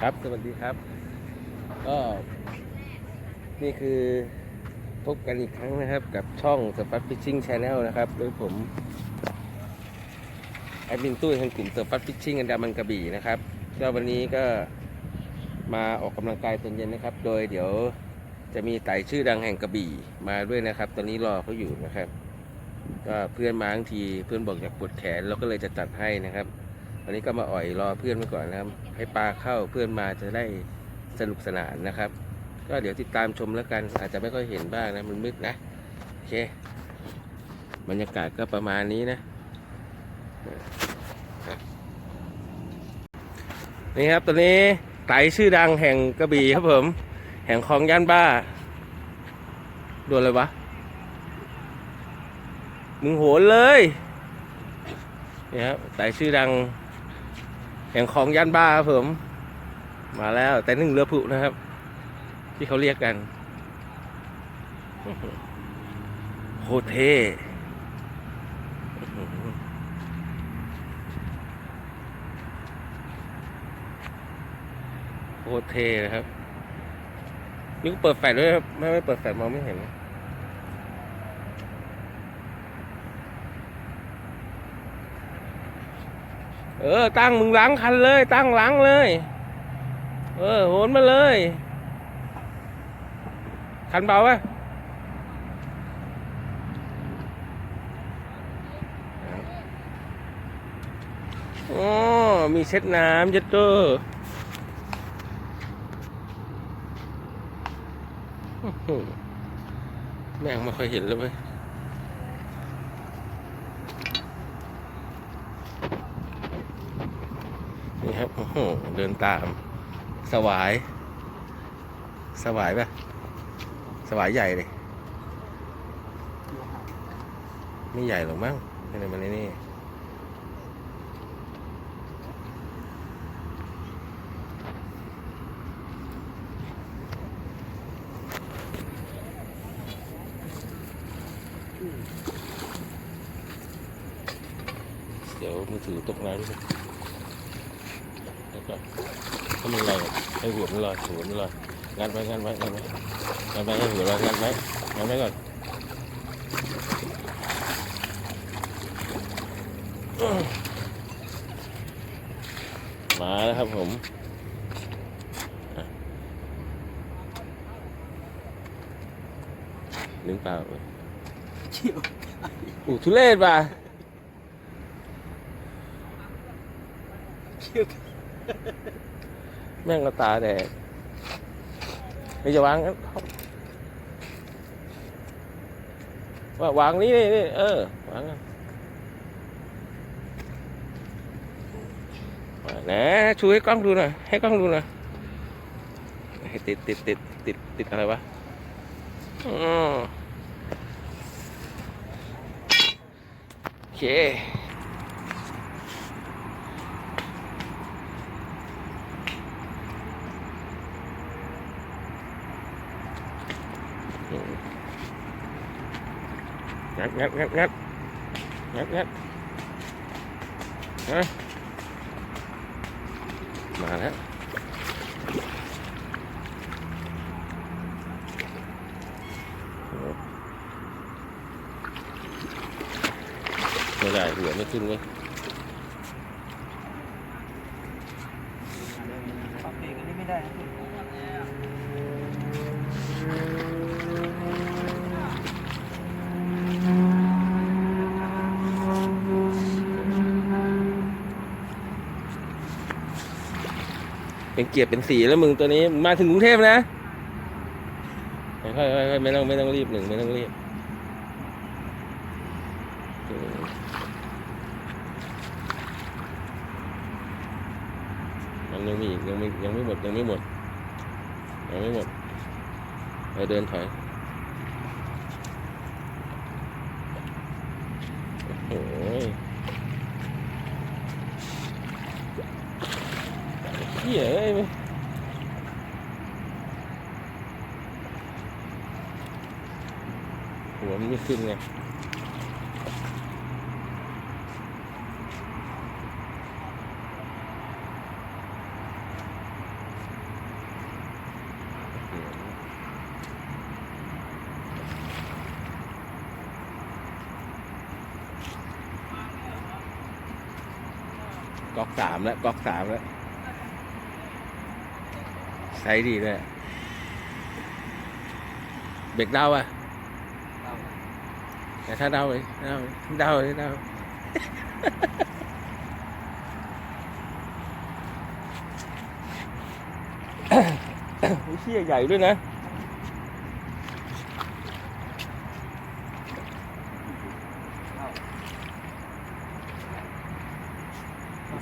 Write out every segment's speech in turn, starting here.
ครับสวัสดีครับ ก็นี่คือพบกันอีกครั้งนะครับ กับช่องสปัตฟิชชิ่งชาแนลนะครับโดยผมแอดมินตุ้ยแห่งกลุ่มสปัตฟิชชิ่งอันดามันกระบี่นะครับก็วันนี้ก็มาออกกำลังกายตอนเย็นนะครับ โดยเดี๋ยวจะมีไต่ชื่อดังแห่งกระบี่มาด้วยนะครับ ตอนนี้รอเขาอยู่นะครับ ก็เพื่อนมาทั้งทีเพื่อนบอกอยากปวดแขนเราก็เลยจะจัดให้นะครับ วันนี้ก็มาอ่อยรอเพื่อนไว้ก่อนนะครับ ให้ปลาเข้าเพื่อนมาจะได้สนุกสนานนะครับ ก็เดี๋ยวติดตามชมแล้วกัน อาจจะไม่ค่อยเห็นบ้างนะมันมืดนะโอเคบรรยากาศก็ประมาณนี้นะนี่ครับตอนนี้ไต่ชื่อดังแห่งกระบี่ครับผม แห่งคลองย่านบ้าโดนอะไรวะมึงโหนเลยนี่ครับไต่ชื่อดัง แห่งคลองย่านบ้าครับผม มาแล้วแต่หนึ่งเรือผุนะครับ ที่เขาเรียกกันโคเทโคเทนะครับนี่ก็เปิดแฟลชด้วยครับไม่ไม่เปิดแฟลชมองไม่เห็น เออ ตั้งมึงล้างคันเลย ตั้งล้างเลย เออโหนมาเลย คันเบาปะอ๋อมีเช็ดน้ำยัดตัวอื้อหือแม่งไม่ค่อยเห็นเลยเว้ย นี่ครับโอ้โหเดินตาม สวาย สวายปะสวายใหญ่เลย ไม่ใหญ่หรอกมั้งอะไรมันนี่เดี๋ยวมือถือตกน้ำด้วยแล้วก็ถ้ามันลอย ให้หัวมันลอยหัวมันลอยงัดไว้งัดไว้งัดไว้งัดไว้ให้หัวลอยงัดไว้งัดไว้ก่อนมาแล้วครับผมอะนึงเปล่าเว้ยเชี่ยวอู้ทุเรศป่ะเชี่ยว แม่งก็ตาแดงไม่จะวางงั้นว่าวางนี่นี่เออวางนะชูให้กล้องดูหน่อยให้กล้องดูหน่อยให้ติดติดติดติดติดอะไรวะโอเค งัดงัดงัดงัดงัดงัดฮะมาแล้วไม่ได้หัวไม่ขึ้นเว้ยปรับเบรกอันนี้ไม่ได้นะ เป็นเกียร์เป็นสีแล้วมึงตัวนี้มาถึงกรุงเทพนะค่อยๆไม่ต้องไม่ต้องรีบหนึ่งไม่ต้องรีบมมันยังมีอีกยังไม่ยังไม่หมดยังไม่หมดยังไม่หมดเราเดินถอยโอ้โห dễ Ủa mới xin nè Cọc 3 แล้ว cọc 3 แล้ว ใช้ดีเลยเบรกเดาอะแต่ถ้าเดาเลยเดาเลยเดาเลยเดาโอ้ยเชี่ยใหญ่ด้วยนะ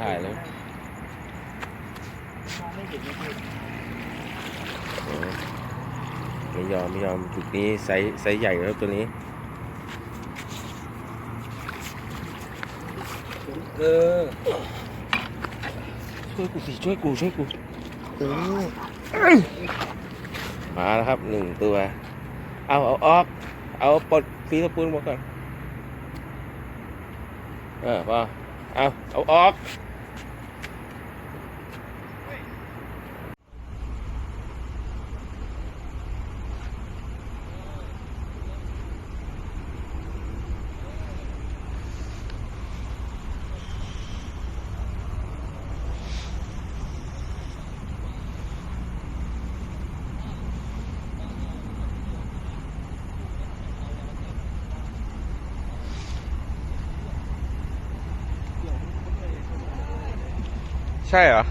ถ่ายเลยมองไม่เห็นเลยพี่โอ้ ไม่ยอมไม่ยอมจุดนี้ไซส์ไซส์ใหญ่แล้วตัวนี้เออช่วยกูสิช่วยกูช่วยกูเออมาแล้วครับหนึ่งตัว เอาเอาออก เอาปลดฟีสปูนมาก่อนเออพอเอาเอาออก ใช่เหรอ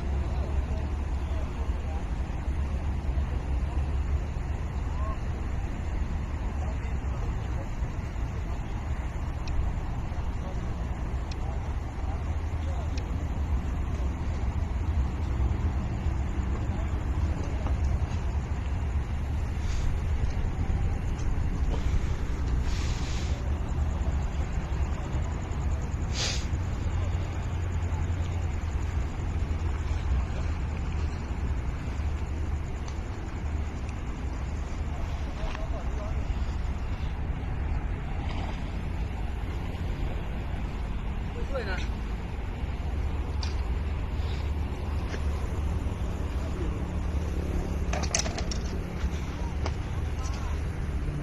ช่วยนะ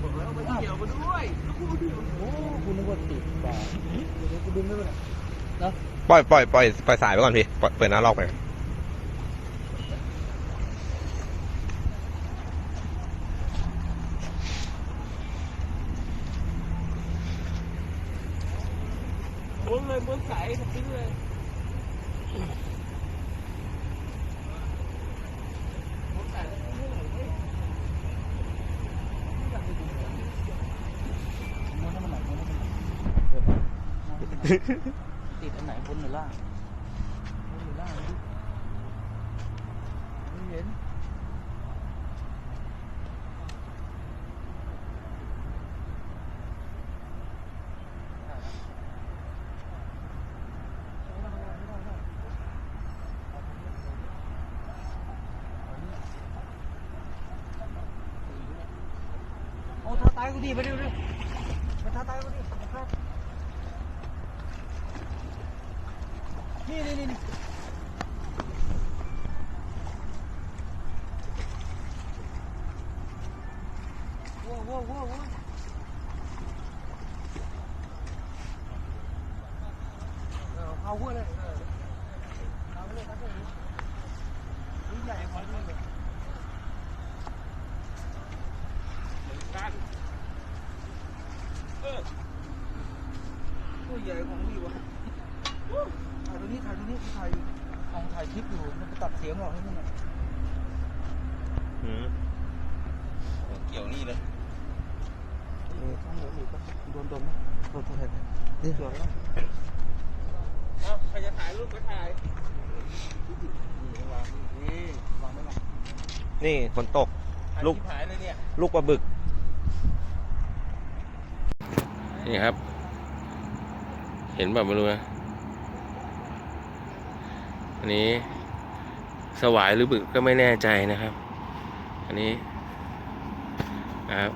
บอกแล้วมาเกี่ยวมาด้วยโอ้คุณนึกว่าติดป่าเดี๋ยวกูดึงไม่เป็นไรนะ ปล่อยปล่อยปล่อยปล่อยสายไปก่อนพี่ปล่อยเปิดหน้าลอกไปม้วนเลยม้วนสายทิ้งเลย ม้วนสายแล้วทิ้งให้หน่อยเว้ยอยากไปดูเลยม้วนให้มันหน่อยม้วนให้มันหน่อยเดี๋ยวม้วนให้มันหน่อยติดอันไหนบนหรือล่างบนหรือล่างดิไม่เห็น โอ้ท้าตายกูดีไปดิไปดิมาท้าตายกูดิมาท้า นี่นี่นี่นี่ว้าวว้าวว้าวว้าวเออเอาหัวเลยเออเอาเลยเอาเลยนี่ใหญ่กว่านี่เลย ตัวใหญ่ของนี่วะถ่ายตัวนี้ถ่ายตัวนี้ถ่าย ทางถ่ายคลิปอยู่มันตัดเสียงออกให้มันหน่อยเกี่ยวนี่เลยเออช่างหัวหมูก็โดนโดนไหมโดนโดนถ่ายนี่สวยแล้วเอาใครจะถ่ายรูปก็ถ่าย นี่วางนี่วางไม่ละนี่ฝนตกถ่ายลูกที่ถ่ายเลยเนี่ย ลูกปลาบึก นี่ครับ เห็นแบบไม่รู้นะ อันนี้สวายหรือบึกก็ไม่แน่ใจนะครับ อันนี้นะครับ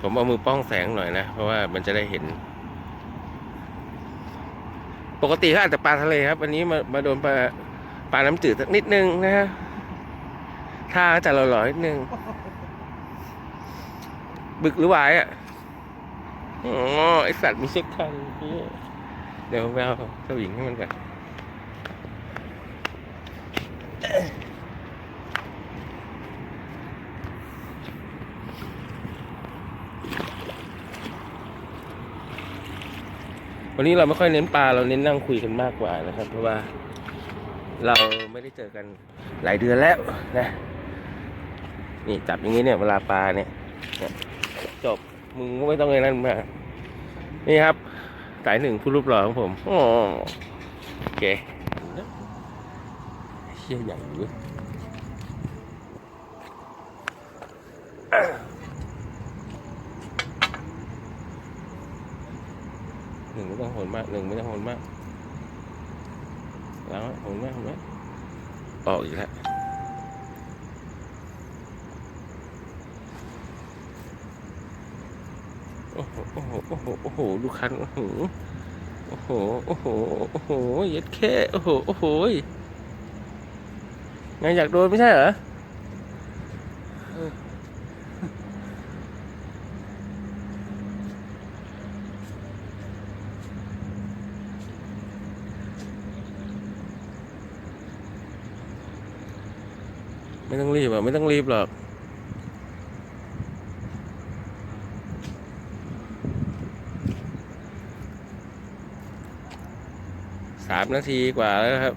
ผมเอามือป้องแสงหน่อยนะ เพราะว่ามันจะได้เห็น ปกติเขาอาจจะปลาทะเลครับ อันนี้มามาโดนปลาปลาน้ำจืดสักนิดนึงนะฮะท่าจะหล่อๆนิดนึง บึกหรือวายอะอ๋อไอสัตว์มีเช็คคันเดี๋ยวไปเอาสวิงให้มันก่อน วันนี้เราไม่ค่อยเน้นปลาเราเน้นนั่งคุยกันมากกว่านะครับ เพราะว่าเราไม่ได้เจอกันหลายเดือนแล้วนะ นี่จับอย่างนี้เนี่ยเวลาปลาเนี่ยจบมึงก็ไม่ต้องเลยนั่นมานี่ครับสายหนึ่งผู้รูปหล่อของผมอ๋อโอเคเชี่ยใหญ่เว้ยหนึ่งไม่ต้องโหนึ่งไม่ต้องหนมากแล้วหนมากหนมากออกอีกแล้วโอ้โหโอ้โหโอ้โหโอ้โหดูคันโอ้โหโอ้โหโอ้โหโอ้โหเย็ดแค่โอ้โหโอ้โหไงอยากโดนไม่ใช่เหรอ ไม่ต้องรีบอะ ไม่ต้องรีบหรอกสามนาทีกว่าแล้วครับ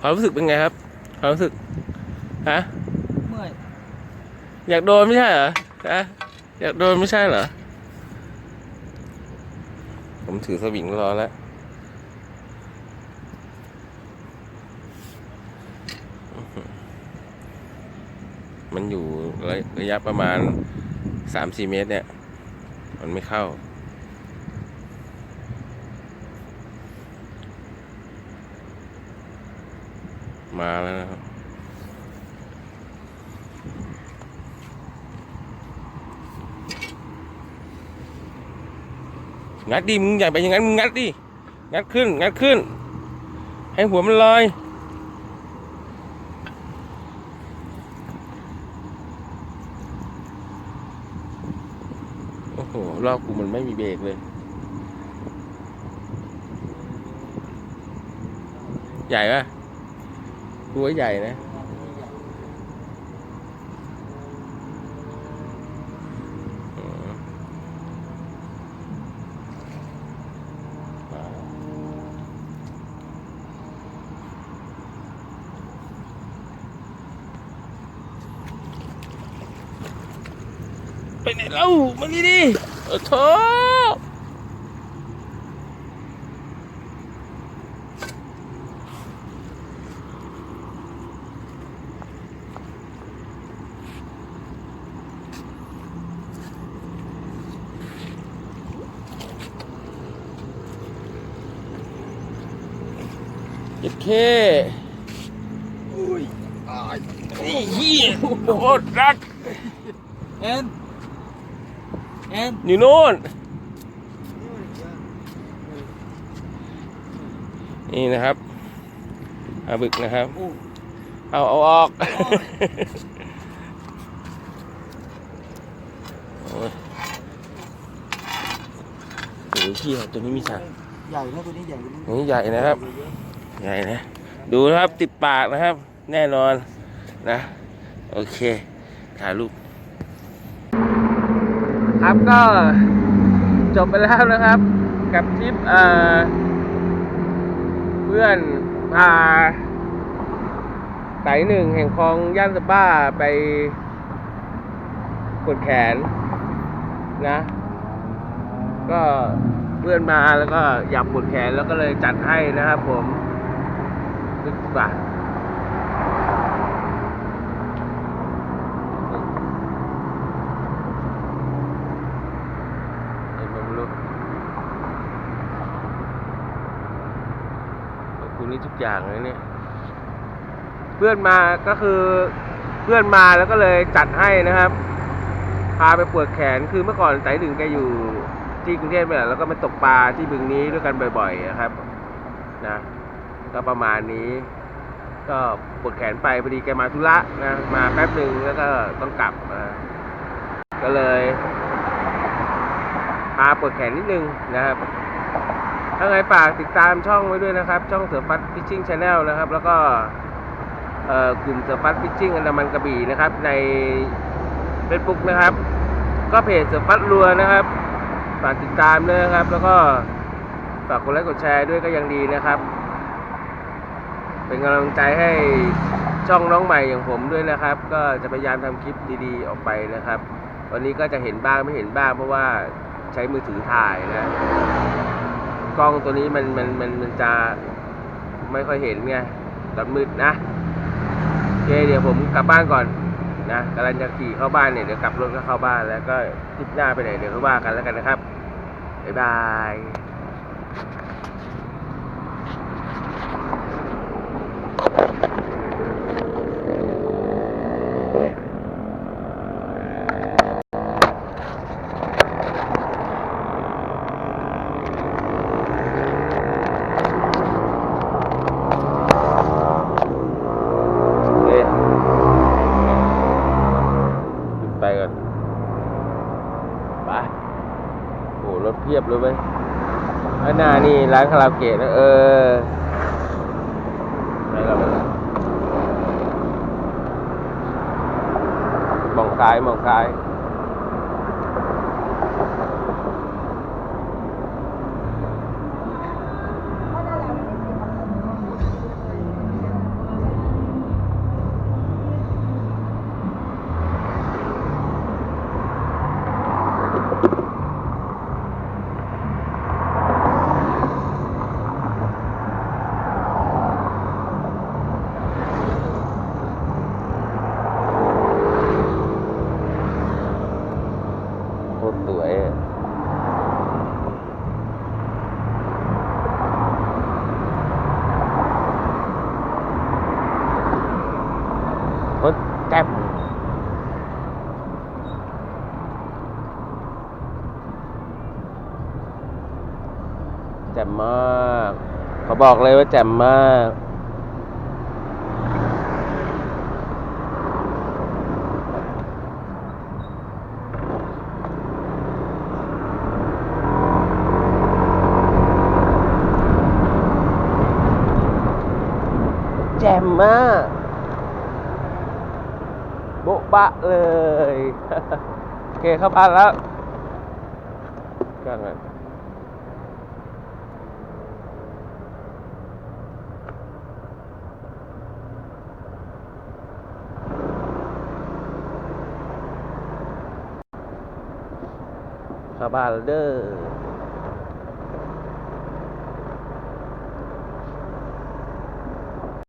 ความรู้สึกเป็นไงครับ ความรู้สึก ฮะ อยากโดนไม่ใช่เหรอฮะอยากโดนไม่ใช่เหรอ ผมถือสวิงรอแล้วมันอยู่ระยะประมาณสามสี่เมตรเนี่ย มันไม่เข้า มาแล้วนะครับ งัดดิมึงอย่ไปอย่างนั้นมึงงัดดิงัดขึ้น งัดขึ้น ให้หัวมันลอยโอ้โหรอบกูมันไม่มีเบรกเลย ใหญ่ปะกูว่าใหญ่นะ ไปไหนเล่ามานี่ดิโอ้โถเจ็ดเคอุ้ยไอ้เหี้ยโคตรรักเอ็นเอ็นอยู่โน่น นี่นะครับอาบึกนะครับอู้เอาเอาออก โอ้ยโอ้ยเที่ยตัวนี้มีสารใหญ่นะตัวนี้ใหญ่กว่านี้ตัวนี้ใหญ่นะครับ ใหญ่นะ ดูนะครับติดปากนะครับ แน่นอนนะ โอเค ถ่ายรูป ครับก็จบไปแล้วนะครับ กับทริปเอ่อเพื่อนพาไต่หนึ่งแห่งคลองย่านสป้าไปกดแขนนะ ก็เพื่อนมาแล้วก็อยากปวดแขนแล้วก็เลยจัดให้นะครับผมนึกบาทเห็นไหมไม่รู้ขอบคุณนี่ ทุกอย่างเลยเนี่ย เพื่อนมาก็คือเพื่อนมาแล้วก็เลยจัดให้นะครับ พาไปปวดแขนคือเมื่อก่อนไต่หนึ่งแกอยู่ที่กรุงเทพเนี่ยแล้วก็มาตกปลาที่บึงนี้ด้วยกันบ่อยๆนะครับนะก็ประมาณนี้ ก็ปวดแขนไปพอดีแกมาธุระนะมาแป๊บหนึ่งแล้วก็ต้องกลับมาก็เลยพาปวดแขนนิดนึงนะครับ ถ้าไงฝากติดตามช่องไว้ด้วยนะครับ ช่องเสือฟัดฟิชชิ่งชาแนลนะครับ แล้วก็เอ่อกลุ่มเสือฟัดฟิชชิ่งอันดามันกระบี่นะครับ ใน Facebook นะครับ ก็เพจเสือฟัดรัวนะครับ ฝากติดตามด้วยนะครับ แล้วก็ฝากกดไลค์กดแชร์ด้วยก็ยังดีนะครับ เป็นกำลังใจให้ช่องน้องใหม่อย่างผมด้วยนะครับ ก็จะพยายามทำคลิปดีๆออกไปนะครับ วันนี้ก็จะเห็นบ้างไม่เห็นบ้างเพราะว่าใช้มือถือถ่ายนะ กล้องตัวนี้มันมันมันมันจะไม่ค่อยเห็นไงตอนมืดนะโอเคเดี๋ยวผมกลับบ้านก่อนนะกำลังจะขี่เข้าบ้านเนี่ยเดี๋ยวกลับรถก็เข้าบ้านแล้วก็ทิปหน้าไปไหนเดี๋ยวก็ว่ากันแล้วกันนะครับบ๊ายบายโอเคปิดไฟก่อนไปโอ้รถเพียบเลยเว้ยข้างหน้านี่ ร้านคาราโอเกะนะเออไปแล้วไปแล้วมองซ้ายมองซ้าย คตรสวยโคตรแจ่มแจ่มมาก เขาบอกเลยว่าแจ่มมาก จ่มมาก โบ๊ะบะเลย โอเคเข้าบ้านแล้วกันเลยเข้าบ้านเด้อ